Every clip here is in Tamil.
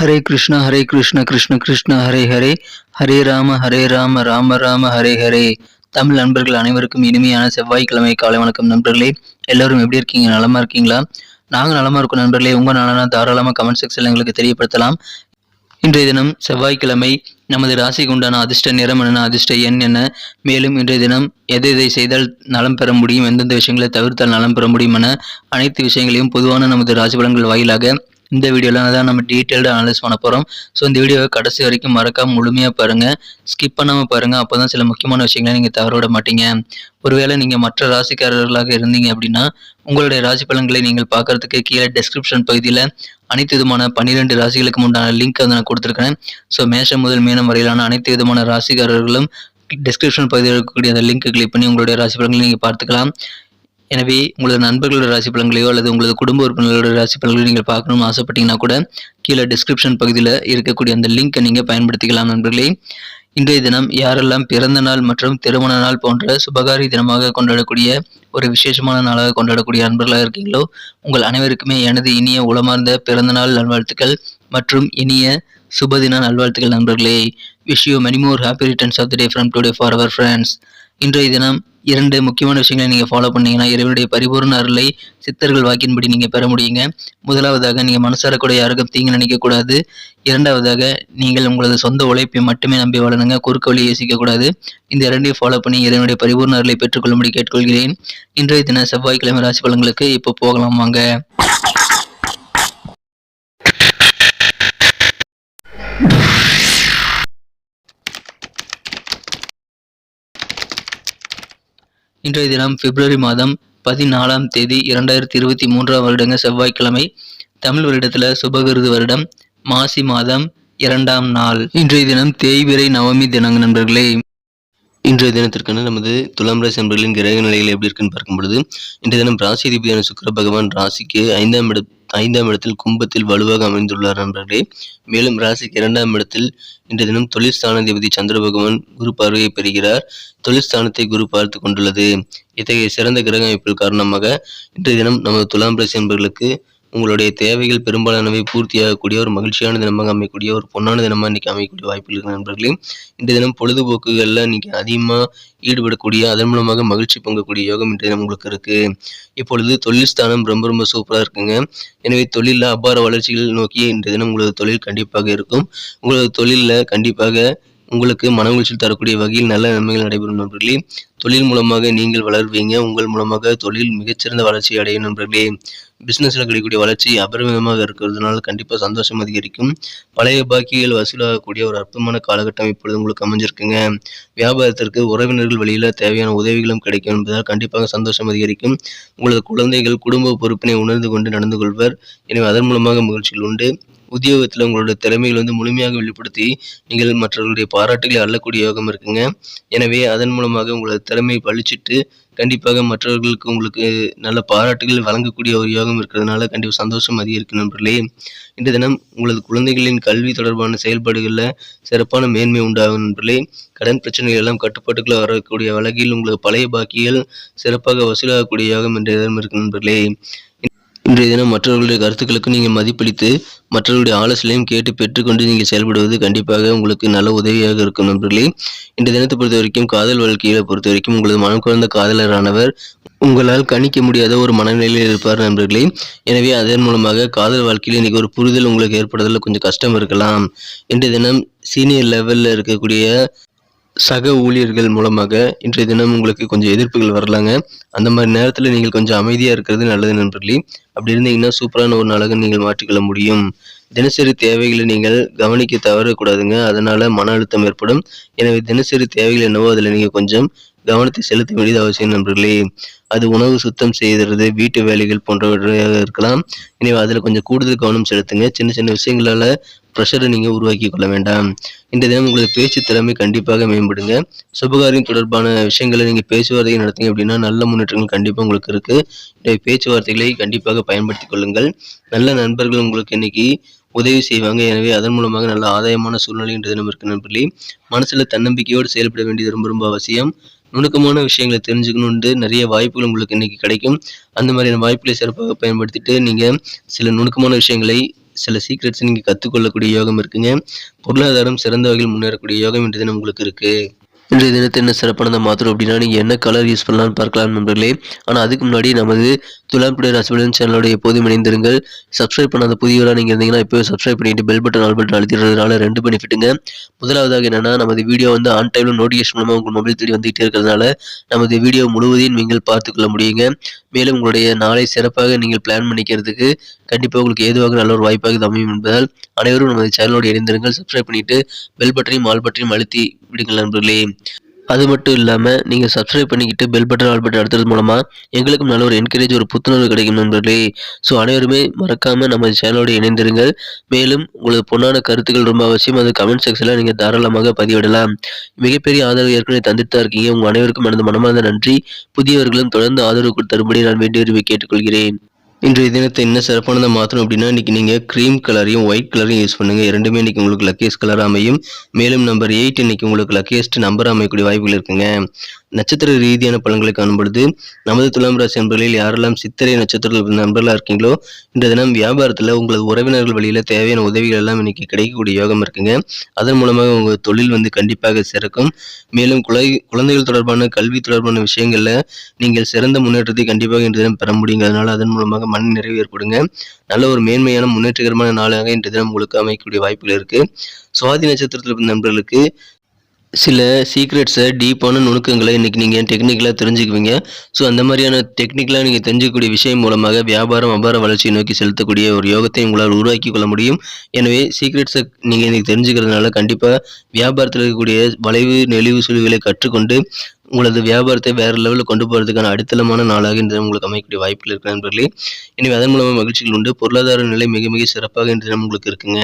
ஹரே கிருஷ்ணா ஹரே கிருஷ்ண கிருஷ்ண கிருஷ்ண ஹரே ஹரே. ஹரே ராம ஹரே ராம ராம ராம ஹரே ஹரே. தமிழ் நண்பர்கள் அனைவருக்கும் இனிமையான செவ்வாய்க்கிழமை காலை வணக்கம் நண்பர்களே. எல்லாரும் எப்படி இருக்கீங்க? நலமா இருக்கீங்களா? நாங்கள் நலமா இருக்கோம் நண்பர்களே. உங்க நலனா தாராளமாக கமெண்ட் செக்ஷன்ல எங்களுக்கு தெரியப்படுத்தலாம். இன்றைய தினம் செவ்வாய்க்கிழமை நமது ராசிக்கு உண்டான அதிர்ஷ்ட நிறம் என்ன அதிர்ஷ்ட எண் என்ன? மேலும் இன்றைய தினம் எதை எதை செய்தால் நலம் பெற முடியும்? எந்தெந்த விஷயங்களை தவிர்த்தால் நலம் பெற முடியும் என அனைத்து விஷயங்களையும் பொதுவான நமது ராசி பலன்கள் வாயிலாக இந்த வீடியோவில் தான் நம்ம டீட்டெயில்டு அனலைஸ் பண்ண போகிறோம் ஸோ இந்த வீடியோவை கடைசி வரைக்கும் மறக்காம முழுமையாக பாருங்கள் ஸ்கிப் பண்ணாமல் பாருங்கள் அப்போ தான் சில முக்கியமான விஷயங்களை நீங்கள் தவற விட மாட்டீங்க. ஒருவேளை நீங்கள் மற்ற ராசிக்காரர்களாக இருந்தீங்க அப்படின்னா உங்களுடைய ராசி பலன்களை நீங்கள் பார்க்கறதுக்கு கீழே டெஸ்கிரிப்ஷன் பகுதியில் அனைத்து விதமான பன்னிரெண்டு ராசிகளுக்கு உண்டான லிங்க் வந்து நான் கொடுத்துருக்கேன் ஸோ மேஷம் முதல் மீனம் வரையிலான அனைத்து விதமான ராசிக்காரர்களும் டிஸ்கிரிப்ஷன் பகுதியில் இருக்கக்கூடிய அந்த லிங்க் கிளிக் பண்ணி உங்களுடைய ராசி பலன்களை நீங்கள் பார்த்துக்கலாம். எனவே உங்களது நண்பர்களோட ராசி பலன்களையோ அல்லது உங்களது குடும்ப உறுப்பினர்களோட ராசி பலன்களையோ நீங்கள் பார்க்கணும்னு ஆசைப்பட்டீங்கன்னா கூட கீழே டிஸ்கிரிப்ஷன் பகுதியில் இருக்கக்கூடிய அந்த லிங்க்கை நீங்கள் பயன்படுத்திக்கலாம் நண்பர்களே. இன்றைய தினம் யாரெல்லாம் பிறந்த நாள் மற்றும் திருமண நாள் போன்ற சுபகாரி தினமாக கொண்டாடக்கூடிய ஒரு விசேஷமான நாளாக கொண்டாடக்கூடிய நண்பர்களாக இருக்கீங்களோ உங்கள் அனைவருக்குமே எனது இனிய உளமார்ந்த பிறந்த நாள் நல்வாழ்த்துக்கள் மற்றும் இனிய சுபதின நல்வாழ்த்துக்கள் நண்பர்களே. Wish you many more happy returns of the day from today for our friends இன்றைய தினம் இரண்டு முக்கியமான விஷயங்களை நீங்கள் ஃபாலோ பண்ணீங்கன்னா இறைவனுடைய பரிபூர்ண அருளை சித்தர்கள் வாக்கின்படி நீங்கள் பெற முடியுங்க. முதலாவதாக நீங்கள் மனசார கூட யாருக்கும் தீங்கு நினைக்கக்கூடாது. இரண்டாவதாக நீங்கள் உங்களது சொந்த உழைப்பை மட்டுமே நம்பி வளருங்க குறுக்க வழி யோசிக்கக்கூடாது. இந்த இரண்டையும் ஃபாலோ பண்ணி இறைவனுடைய பரிபூர்ண அருளை பெற்றுக்கொள்ளும்படி கேட்டுக்கொள்கிறேன். இன்றைய தின செவ்வாய்க்கிழமை ராசி பலன்களுக்கு இப்போ போகலாம் வாங்க. இன்றைய தினம் பிப்ரவரி மாதம் பதினாலாம் தேதி இரண்டாயிரத்தி இருபத்தி மூன்றாம் வருடங்க செவ்வாய்க்கிழமை தமிழ் வருடத்தில் சுபகிருது வருடம் மாசி மாதம் இரண்டாம் நாள். இன்றைய தினம் தேய்பிரை நவமி தினங்க நண்பர்களே. இன்றைய தினத்திற்கான நமது துலாம் ராசி நண்பர்களின் கிரக நிலைகள் எப்படி இருக்குன்னு பார்க்கும் பொழுது இன்றைய தினம் ராசி அதிபதியான சுக்கர பகவான் ராசிக்கு ஐந்தாம் இடம் ஐந்தாம் இடத்தில் கும்பத்தில் வலுவாக அமைந்துள்ளார் நண்பர்களே. மேலும் ராசிக்கு இரண்டாம் இடத்தில் இன்றைய தினம் தொழில் ஸ்தானாதிபதி சந்திர பகவான் குரு பார்வையை பெறுகிறார். தொழில் ஸ்தானத்தை குரு பார்த்து கொண்டுள்ளது. இத்தகைய சிறந்த கிரக அமைப்பில் காரணமாக இன்றைய தினம் நமது துலாம் ராசி என்பர்களுக்கு உங்களுடைய தேவைகள் பெரும்பாலானவை பூர்த்தியாகக்கூடிய ஒரு மகிழ்ச்சியான தினமாக அமையக்கூடிய ஒரு பொன்னான தினமாக இன்னைக்கு அமையக்கூடிய வாய்ப்பு இருக்கு நண்பர்களே. இந்த தினம் பொழுதுபோக்குகளில் இன்னைக்கு அதிகமாக ஈடுபடக்கூடிய அதன் மூலமாக மகிழ்ச்சி பொங்கக்கூடிய யோகம் இன்றைய தினம் உங்களுக்கு இருக்குது இப்பொழுது தொழில் ஸ்தானம் ரொம்ப ரொம்ப சூப்பராக இருக்குங்க. எனவே தொழிலில் அபார வளர்ச்சிகள் நோக்கி இன்றைய தினம் உங்களது தொழில் கண்டிப்பாக இருக்கும். உங்களது தொழிலில் கண்டிப்பாக உங்களுக்கு மன தரக்கூடிய வகையில் நல்ல நன்மைகள் நடைபெறும் நண்பர்களே. தொழில் மூலமாக நீங்கள் வளர்வீங்க. உங்கள் மூலமாக தொழில் மிகச்சிறந்த வளர்ச்சி அடையும் நண்பர்களே. பிஸ்னஸில் கிடைக்கக்கூடிய வளர்ச்சி அபரிமிதமாக இருக்கிறதுனால கண்டிப்பாக சந்தோஷம் அதிகரிக்கும். பழைய பாக்கிகள் வசூலாகக்கூடிய ஒரு அற்புதமான காலகட்டம் இப்பொழுது உங்களுக்கு அமைஞ்சிருக்குங்க. வியாபாரத்திற்கு உறவினர்கள் வழியில் தேவையான உதவிகளும் கிடைக்கும் என்பதால் கண்டிப்பாக சந்தோஷம் அதிகரிக்கும். உங்களது குழந்தைகள் குடும்ப பொறுப்பினை உணர்ந்து கொண்டு நடந்து கொள்வர். எனவே அதன் மூலமாக மகிழ்ச்சிகள் உண்டு. உத்தியோகத்தில் உங்களுடைய திறமைகள் வந்து முழுமையாக வெளிப்படுத்தி நீங்கள் மற்றவர்களுடைய பாராட்டுகளை அள்ளக்கூடிய யோகம் இருக்குங்க. எனவே அதன் மூலமாக உங்களது திறமையை பழிச்சிட்டு கண்டிப்பாக மற்றவர்களுக்கு உங்களுக்கு நல்ல பாராட்டுகள் வழங்கக்கூடிய ஒரு யோகம் இருக்கிறதுனால கண்டிப்பாக சந்தோஷம் அதிகரிக்கும் நண்பர்களே. இன்றைய தினம் உங்களது குழந்தைகளின் கல்வி தொடர்பான செயல்பாடுகளில் சிறப்பான மேன்மை உண்டாகும் நண்பர்களே. கடன் பிரச்சனைகள் எல்லாம் கட்டுப்பாட்டுக்குள்ள வரக்கூடிய வழக்கில் உங்களுக்கு பழைய பாக்கிகள் சிறப்பாக வசூலாகக்கூடிய யோகம் என்ற இடம் இருக்கு நண்பர்களே. இன்றைய தினம் மற்றவர்களுடைய கருத்துக்களுக்கு நீங்கள் மதிப்பளித்து மற்றவர்களுடைய ஆலோசனையும் கேட்டு பெற்றுக்கொண்டு நீங்கள் செயல்படுவது கண்டிப்பாக உங்களுக்கு நல்ல உதவியாக இருக்கும் நண்பர்களே. இன்றைய தினத்தை பொறுத்த வரைக்கும் காதல் வாழ்க்கையை பொறுத்த வரைக்கும் உங்களது மனம் குழந்த காதலரானவர் உங்களால் கணிக்க முடியாத ஒரு மனநிலையில் இருப்பார் நண்பர்களே. எனவே அதன் மூலமாக காதல் வாழ்க்கையில் இன்றைக்கி ஒரு புரிதல் உங்களுக்கு ஏற்படுறதுல கொஞ்சம் கஷ்டம் இருக்கலாம். இன்றைய தினம் சீனியர் லெவலில் இருக்கக்கூடிய சக ஊழியர்கள் மூலமாக இன்றைய தினம் உங்களுக்கு கொஞ்சம் எதிர்ப்புகள் வரலாங்க. அந்த மாதிரி நேரத்தில் நீங்கள் கொஞ்சம் அமைதியாக இருக்கிறது நல்லது நண்பர்களே. அப்படி இருந்தீங்கன்னா சூப்பரான ஒரு நாளாக நீங்கள் மாற்றிக்கொள்ள முடியும். தினசரி தேவைகளை நீங்கள் கவனிக்க தவறக்கூடாதுங்க. அதனால மன அழுத்தம் ஏற்படும். எனவே தினசரி தேவைகள் என்னவோ அதில் நீங்கள் கொஞ்சம் கவனத்தை செலுத்த வேண்டியது அவசியம் நண்பர்களே. அது உணவு சுத்தம் செய்கிறது வீட்டு வேலைகள் போன்றவற்றாக இருக்கலாம். எனவே அதில் கொஞ்சம் கூடுதல் கவனம் செலுத்துங்க. சின்ன சின்ன விஷயங்களால ப்ரெஷரை நீங்கள் உருவாக்கி கொள்ள வேண்டாம். இந்த தினம் உங்களது பேச்சு திறமை கண்டிப்பாக மேம்படுங்க. சுபகாரியம் தொடர்பான விஷயங்களை நீங்கள் பேச்சுவார்த்தையை நடத்துங்க அப்படின்னா நல்ல முன்னேற்றங்கள் கண்டிப்பாக உங்களுக்கு இருக்குது பேச்சுவார்த்தைகளை கண்டிப்பாக பயன்படுத்தி கொள்ளுங்கள். நல்ல நண்பர்கள் உங்களுக்கு இன்னைக்கு உதவி செய்வாங்க. எனவே அதன் மூலமாக நல்ல ஆதாயமான சூழ்நிலை இன்று தினம் இருக்கு நண்பர்களே. மனசில் தன்னம்பிக்கையோடு செயல்பட வேண்டியது ரொம்ப ரொம்ப அவசியம். நுணுக்கமான விஷயங்களை தெரிஞ்சுக்கணுன்ட்டு நிறைய வாய்ப்புகள் உங்களுக்கு இன்னைக்கு கிடைக்கும். அந்த மாதிரியான வாய்ப்புகளை சிறப்பாக பயன்படுத்திட்டு நீங்கள் சில நுணுக்கமான விஷயங்களை சில சீக்ரெட்ஸ் நீங்கள் கற்றுக்கொள்ளக்கூடிய யோகம் இருக்குங்க. பொருளாதாரம் சிறந்த வகையில் முன்னேறக்கூடிய யோகம் இன்றைய தினம் உங்களுக்கு இருக்குது இன்றைய தினத்தை என்ன சிறப்பானதை மாத்திரம் அப்படின்னா நீங்கள் என்ன கலர் யூஸ் பண்ணலாம்னு பார்க்கலாம் நண்பர்களே. ஆனால் அதுக்கு முன்னாடி நமது துலாம் டுடே ராசிபலன் சேனலோட எப்போதும் இணைந்திருங்கள். சப்ஸ்கிரைப் பண்ணாத புதியவராக நீங்கள் இருந்தீங்கன்னா இப்போ சப்ஸ்கிரைப் பண்ணிட்டு பெல் பட்டன் ஆல் பட்டன் அழுத்திடுறதுனால ரெண்டு பெனிஃபிட்டுங்க முதலாவதாக என்னன்னா நமது வீடியோ வந்து ஆன் டைமில் நோட்டிஃபிகேஷன் மூலமாக உங்கள் மொபைல் தேடி வந்துகிட்டே இருக்கிறதுனால நமது வீடியோ முழுவதையும் நீங்கள் பார்த்துக்கொள்ள முடியுங்க. மேலும் உங்களுடைய நாளை சிறப்பாக நீங்கள் பிளான் பண்ணிக்கிறதுக்கு கண்டிப்பாக உங்களுக்கு ஏதுவாக நல்ல ஒரு வாய்ப்பாக இது அமையும் என்பதால் அனைவரும் நமது சேனலோடு இணைந்திருங்கள். சப்ஸ்கிரைப் பண்ணிட்டு பெல் பட்டனையும் ஆல் பட்டனையும் அழுத்தி விடுங்கள் நண்பர்களே. அது மட்டும் இல்லாமல் நீங்கள் சப்ஸ்கிரைப் பண்ணிக்கிட்டு பெல் பட்டன் ஆல் பட்டன் அடுத்தது மூலமாக எங்களுக்கும் நல்ல ஒரு என்கரேஜ் ஒரு புத்துணர்வு கிடைக்கும் நண்பர்களே. ஸோ அனைவருமே மறக்காமல் நம்ம சேனலோடு இணைந்திருங்கள். மேலும் உங்களது பொன்னான கருத்துக்கள் ரொம்ப அவசியம். அது கமெண்ட் செக்ஷனில் நீங்கள் தாராளமாக பதிவிடலாம். மிகப்பெரிய ஆதரவு ஏற்கனவே தந்துட்டு தான் இருக்கீங்க. உங்கள் அனைவருக்கும் எனது மனமார்ந்த நன்றி. புதியவர்களும் தொடர்ந்து ஆதரவு தரும்படி நான் வேண்டி விரும்பி கேட்டுக்கொள்கிறேன். இன்றைய தினத்தை என்ன சிறப்பானதை மாற்றணும் அப்படின்னா இன்னைக்கு நீங்கள் க்ரீம் கலரையும் ஒயிட் கலரையும் யூஸ் பண்ணுங்க. இரண்டுமே இன்னைக்கு உங்களுக்கு லக்கேஸ்ட் கலர் அமையும். மேலும் நம்பர் எயிட் இன்னைக்கு உங்களுக்கு லக்கேஸ்ட் நம்பர் அமையக்கூடிய வாய்ப்புகள் இருக்குங்க. நட்சத்திர ரீதியான பலன்களை காணும்பொழுது நமது துலாம் ராசி நண்பர்களில் யாரெல்லாம் சித்திரை நட்சத்திரத்தில் நண்பர்களாக இருக்கீங்களோ இந்த தினம் வியாபாரத்தில் உங்களது உறவினர்கள் வழியில் தேவையான உதவிகள் எல்லாம் இன்னைக்கு கிடைக்கக்கூடிய யோகம் இருக்குங்க. அதன் மூலமாக உங்கள் தொழில் வந்து கண்டிப்பாக சிறக்கும். மேலும் குலை குழந்தைகள் தொடர்பான கல்வி தொடர்பான விஷயங்களில் நீங்கள் சிறந்த முன்னேற்றத்தை கண்டிப்பாக இன்று தினம் பெற முடியுங்கிறதுனால அதன் மூலமாக மன நிறைவு ஏற்படுங்க. நல்ல ஒரு மேன்மையான முன்னேற்றகரமான நாளாக இன்று தினம் உங்களுக்கு அமைக்கக்கூடிய வாய்ப்புகள் இருக்குது சுவாதி நட்சத்திரத்தில் நண்பர்களுக்கு சில சீக்ரெட்ஸை டீப்பான நுணுக்கங்களை இன்றைக்கி நீங்கள் டெக்னிக்கலாக தெரிஞ்சுக்குவீங்க. ஸோ அந்த மாதிரியான டெக்னிக்கலாக நீங்கள் தெரிஞ்சுக்கக்கூடிய விஷயம் மூலமாக வியாபாரம் அபார வளர்ச்சியை நோக்கி செலுத்தக்கூடிய ஒரு யோகத்தை உங்களால் உருவாக்கி கொள்ள முடியும். எனவே சீக்ரெட்ஸை நீங்கள் இன்றைக்கி தெரிஞ்சுக்கிறதுனால கண்டிப்பாக வியாபாரத்தில் இருக்கக்கூடிய வளைவு நெளிவு சுழிவுகளை கற்றுக்கொண்டு உங்களது வியாபாரத்தை வேறு லெவலில் கொண்டு போகிறதுக்கான அடித்தளமான நாளாக இந்த தினம் உங்களுக்கு அமைக்கக்கூடிய வாய்ப்புகள் இருக்கு நண்பர்களே. எனவே அதன் மூலமாக மகிழ்ச்சிகள் உண்டு. பொருளாதார நிலை மிக மிக சிறப்பாக இந்த தினம் உங்களுக்கு இருக்குங்க.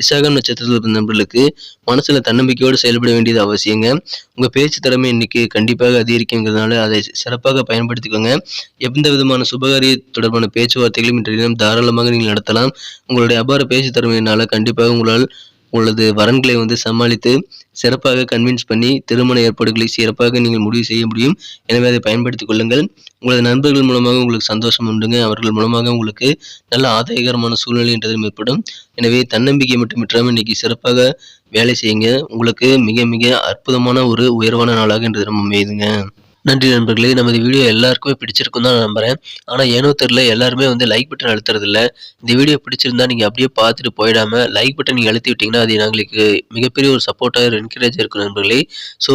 விசாகம் நட்சத்திரத்தில் இருந்த நண்பர்களுக்கு மனசில் தன்னம்பிக்கையோடு செயல்பட வேண்டியது அவசியங்க. உங்கள் பேச்சு திறமை இன்னைக்கு கண்டிப்பாக அதிகரிக்குங்கிறதுனால அதை சிறப்பாக பயன்படுத்திக்கோங்க. எந்த விதமான சுபகாரிய தொடர்பான பேச்சுவார்த்தைகளும் இன்றைய தினம் தாராளமாக நீங்கள் நடத்தலாம். உங்களுடைய அபார பேச்சு திறமையினால கண்டிப்பாக உங்களால் உங்களது வரன்களை வந்து சமாளித்து சிறப்பாக கன்வின்ஸ் பண்ணி திருமண ஏற்பாடுகளை சிறப்பாக நீங்கள் முடிவு செய்ய முடியும். எனவே அதை பயன்படுத்திக் கொள்ளுங்கள். உங்களது நண்பர்கள் மூலமாக உங்களுக்கு சந்தோஷம் உண்டுங்க. அவர்கள் மூலமாக உங்களுக்கு நல்ல ஆதாயகரமான சூழ்நிலை என்றதும் ஏற்படும். எனவே தன்னம்பிக்கை மட்டுமில்லாமல் இன்னைக்கு சிறப்பாக வேலை செய்யுங்க. உங்களுக்கு மிக மிக அற்புதமான ஒரு உயர்வான நாளாக இன்று நம்ம அமையுதுங்க. நன்றி நண்பர்களே. நமது வீடியோ எல்லாருக்குமே பிடிச்சிருக்கும் தான் நான் நம்புகிறேன் ஆனால் ஏனோ தெரில எல்லாருமே வந்து லைக் பட்டன் அழுத்துறதில்ல. இந்த வீடியோ பிடிச்சிருந்தா நீங்கள் அப்படியே பார்த்துட்டு போயிடாமல் லைக் பட்டன் நீங்கள் அழுத்தி விட்டிங்கன்னா அது எங்களுக்கு மிகப்பெரிய ஒரு சப்போர்ட்டாக என்கரேஜ் இருக்கும் நண்பர்களே. ஸோ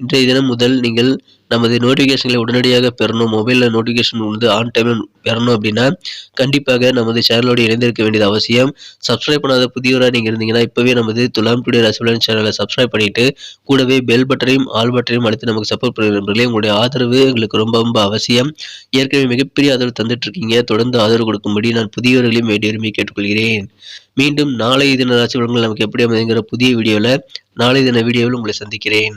இன்றைய தினம் முதல் நீங்கள் நமது நோட்டிஃபிகேஷன்களை உடனடியாக பெறணும். மொபைலில் நோட்டிஃபிகேஷன் வந்து ஆன் டைமில் பெறணும் அப்படின்னா கண்டிப்பாக நமது சேனலோடு இணைந்திருக்க வேண்டியது அவசியம். சப்ஸ்கிரைப் பண்ணாத புதியவராக நீங்கள் இருந்தீங்கன்னா இப்போவே நமது துலாம் டுடே ரசிபலன் சேனலை சப்ஸ்கிரைப் பண்ணிட்டு கூடவே பெல் பட்டனையும் ஆல் பட்டனையும் அழைத்து நமக்கு சப்போர்ட் பண்ணுற நண்பர்களே உங்களுடைய ஆதரவு எங்களுக்கு ரொம்ப ரொம்ப அவசியம். ஏற்கனவே மிகப்பெரிய ஆதரவு தந்துட்டுருக்கீங்க. தொடர்ந்து ஆதரவு கொடுக்கும்படி நான் புதியவர்களையும் வேண்டியுரிமை விரும்பி கேட்டுக்கொள்கிறேன். மீண்டும் நாளை தின ராசி பலன்கள் நமக்கு எப்படி அமைதுங்கிற புதிய வீடியோவில் நாளை தின வீடியோவில் உங்களை சந்திக்கிறேன்.